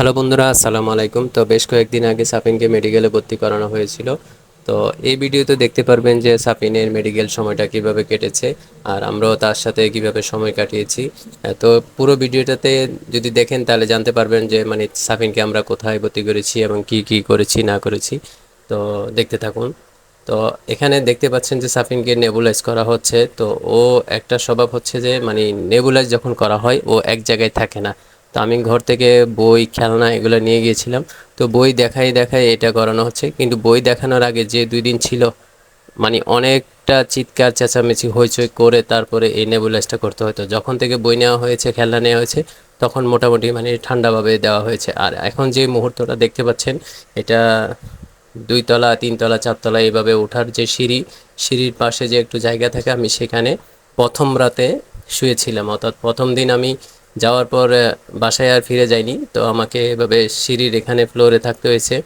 Hello বন্ধুরা, আসসালামু আলাইকুম। তো বেশ কয়েকদিন আগে সাফিনকে মেডিকেলে ভর্তি করানো হয়েছিল। তো এই ভিডিওতে দেখতে পারবেন যে সাফিনের মেডিকেল সময়টা কীভাবে কেটেছে আর আমরাও তার সাথে কীভাবে সময় কাটিয়েছি। তো পুরো ভিডিওটাতে যদি দেখেন তাহলে জানতে পারবেন যে মানে সাফিনকে আমরা কোথায় ভর্তি করেছি এবং কি কি করেছি, না করেছি। তো দেখতে থাকুন। তো এখানে দেখতে পাচ্ছেন যে সাফিনকে নেবুলাইজ করা হচ্ছে। তো ও একটা স্বভাব হচ্ছে যে মানে নেবুলাইজ যখন করা হয়, ও এক জায়গায় থাকে না। তো আমি ঘর থেকে বই, খেলনা এগুলো নিয়ে গিয়েছিলাম। তো বই দেখাই দেখাই এটা করানো হচ্ছে। কিন্তু বই দেখানোর আগে যে দুই দিন ছিল মানে অনেকটা চিৎকার, চেঁচামেচি, হইচই করে তারপরে এই নেবুলাইজটা করতে হতো যখন থেকে বই নেওয়া হয়েছে, খেলনা নেওয়া হয়েছে, তখন মোটামুটি মানে ঠান্ডাভাবে দেওয়া হয়েছে। আর এখন যে মুহূর্তটা দেখতে পাচ্ছেন, এটা দুইতলা, তিনতলা, চারতলা, এইভাবে ওঠার যে সিঁড়ি, সিঁড়ির পাশে যে একটু জায়গা থাকে, আমি সেখানে প্রথম রাতে শুয়েছিলাম। অর্থাৎ প্রথম দিন আমি যাওয়ার পর বাসায় আর ফিরে যাইনি। তো আমাকে এভাবে সিঁড়ির এখানে ফ্লোরে থাকতে হয়েছে।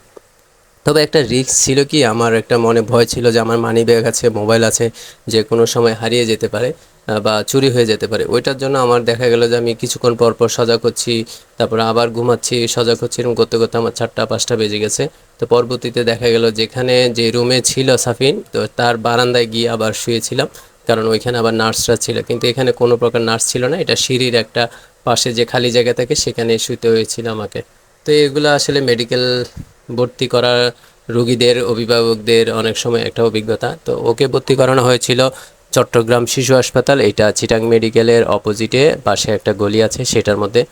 তবে একটা রিস্ক ছিল কি, আমার একটা মনে ভয় ছিল যে আমার মানি ব্যাগ আছে মোবাইল আছে, যে কোনো সময় হারিয়ে যেতে পারে বা চুরি হয়ে যেতে পারে। ওইটার জন্য আমার দেখা গেল যে আমি কিছুক্ষণ পর পর সজাগ হচ্ছি, তারপর আবার ঘুমাচ্ছি, সজাগ হচ্ছি, এরকম করতে করতে আমার চারটা, পাঁচটা বেজে গেছে। তো পরবর্তীতে দেখা গেল যেখানে যে রুমে ছিল সাফিন, তো তার বারান্দায় গিয়ে আবার শুয়েছিলাম। কারণ ওইখানে আবার নার্সরা ছিল। কিন্তু এখানে কোনো প্রকার নার্স ছিল না। এটা সিঁড়ির একটা পাশে যে খালি জায়গা থাকে সেখানে শুতে হয়েছিল আমাকে। তো এগুলো আসলে মেডিকেল ভর্তি করা রুগীদের, অভিভাবকদের অনেক সময় একটা অভিজ্ঞতা। তো ওকে ভর্তি করানো হয়েছিল চট্টগ্রাম শিশু হাসপাতাল, এটা চিটাং মেডিকেলের অপোজিটে পাশে একটা গলি আছে সেটার মধ্যে।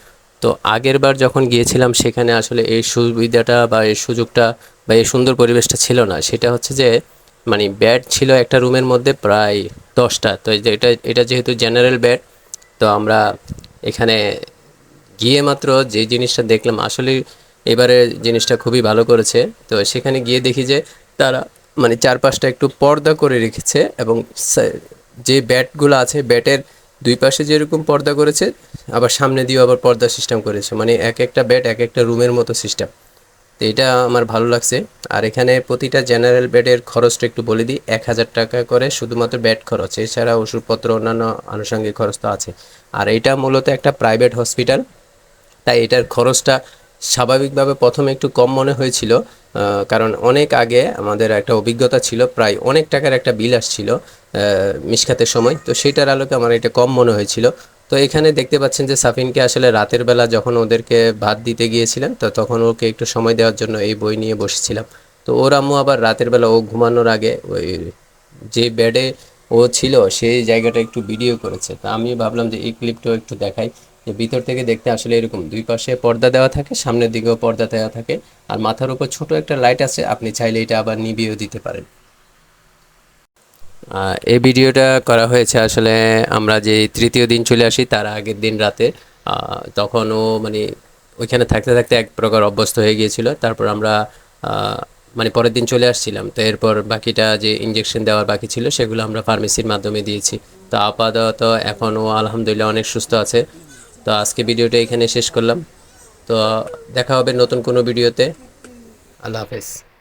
তো আগের বার যখন গিয়েছিলাম সেখানে আসলে এই সুবিধাটা বা এই সুযোগটা বা এই সুন্দর পরিবেশটা ছিল না। সেটা হচ্ছে যে মানে বেড ছিল একটা রুমের মধ্যে প্রায় দশটা। তো এটা এটা যেহেতু জেনারেল বেড তো আমরা এখানে গিয়ে মাত্র যে জিনিসটা দেখলাম, আসলে এবারে জিনিসটা খুবই ভালো করেছে। তো সেখানে গিয়ে দেখি যে তারা মানে চারপাশটা একটু পর্দা করে রেখেছে এবং যে ব্যাটগুলো আছে, ব্যাটের দুই পাশে যেরকম পর্দা করেছে, আবার সামনে দিয়েও আবার পর্দা সিস্টেম করেছে। মানে এক একটা ব্যাট এক একটা রুমের মতো সিস্টেম তো এটা আমার ভালো লাগছে। আর এখানে প্রতিটা জেনারেল বেডের খরচটা একটু বলে দিই, এক হাজার টাকা করে শুধুমাত্র বেড খরচ। এছাড়া ওষুধপত্র, অন্যান্য আনুষঙ্গিক খরচ তো আছে। আর এটা মূলত একটা প্রাইভেট হসপিটাল তাই এটার খরচটা স্বাভাবিকভাবে প্রথমে একটু কম মনে হয়েছিল কারণ অনেক আগে আমাদের একটা অভিজ্ঞতা ছিল, প্রায় অনেক টাকার একটা বিল আসছিল মিশকাতের সময়। তো সেটার আলোকে আমার এটা কম মনে হয়েছিল। তো এখানে দেখতে পাচ্ছেন যে সাফিনকে আসলে রাতের বেলা যখন ওদেরকে ভাত দিতে গিয়েছিলেন, তো তখন ওকে একটু সময় দেওয়ার জন্য এই বই নিয়ে বসেছিলাম। তো ওর আম্মু আবার রাতের বেলা ও ঘুমানোর আগে ওই যে বেডে ও ছিল, সেই জায়গাটা একটু ভিডিও করেছে। তা আমি ভাবলাম যে এই ক্লিপটাও একটু দেখাই। যে ভিতর থেকে দেখতে আসলে এরকম দুই পাশে পর্দা দেওয়া থাকে, সামনের দিকেও পর্দা দেওয়া থাকে। আর মাথার উপর ছোট একটা লাইট আছে, আপনি চাইলে এটা আবার নিভিয়েও দিতে পারেন। এই ভিডিওটা করা হয়েছে আসলে আমরা যে তৃতীয় দিন চলে আসি তার আগের দিন রাতে। আহ, তখন ও মানে ওইখানে থাকতে থাকতে এক প্রকার অভ্যস্ত হয়ে গিয়েছিল। তারপর আমরা মানে পরের দিন চলে আসছিলাম। তো এরপর বাকিটা যে ইঞ্জেকশন দেওয়ার বাকি ছিল সেগুলো আমরা ফার্মেসির মাধ্যমে দিয়েছি। তো আপাতত এখন ও আলহামদুলিল্লাহ অনেক সুস্থ আছে। তো আজকে ভিডিওটা এখানে শেষ করলাম। তো দেখা হবে নতুন কোনো ভিডিওতে। আল্লাহ হাফেজ।